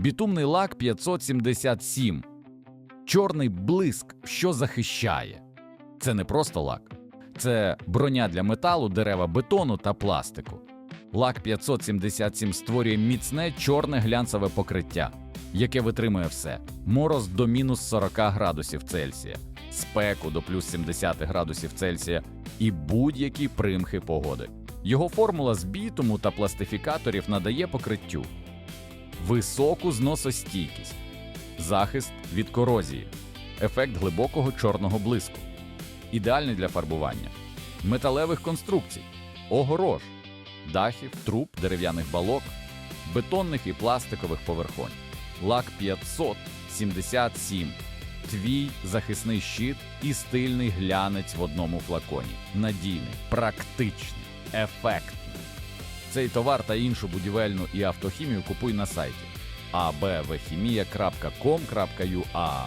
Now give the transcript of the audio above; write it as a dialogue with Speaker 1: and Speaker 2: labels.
Speaker 1: Бітумний лак 577. Чорний блиск, що захищає. Це не просто лак, це броня для металу, дерева, бетону та пластику. Лак 577 створює міцне чорне глянцеве покриття, яке витримує все: мороз до мінус 40 градусів Цельсія, спеку до плюс 70 градусів Цельсія і будь-які примхи погоди. Його формула з бітуму та пластифікаторів надає покриттю високу зносостійкість, захист від корозії, ефект глибокого чорного блиску, ідеальний для фарбування, металевих конструкцій, огорож, дахів, труб, дерев'яних балок, бетонних і пластикових поверхонь, лак 577, твій захисний щит і стильний глянець в одному флаконі. Надійний, практичний, ефектний. Цей товар та іншу будівельну і автохімію купуй на сайті abvchimia.com.ua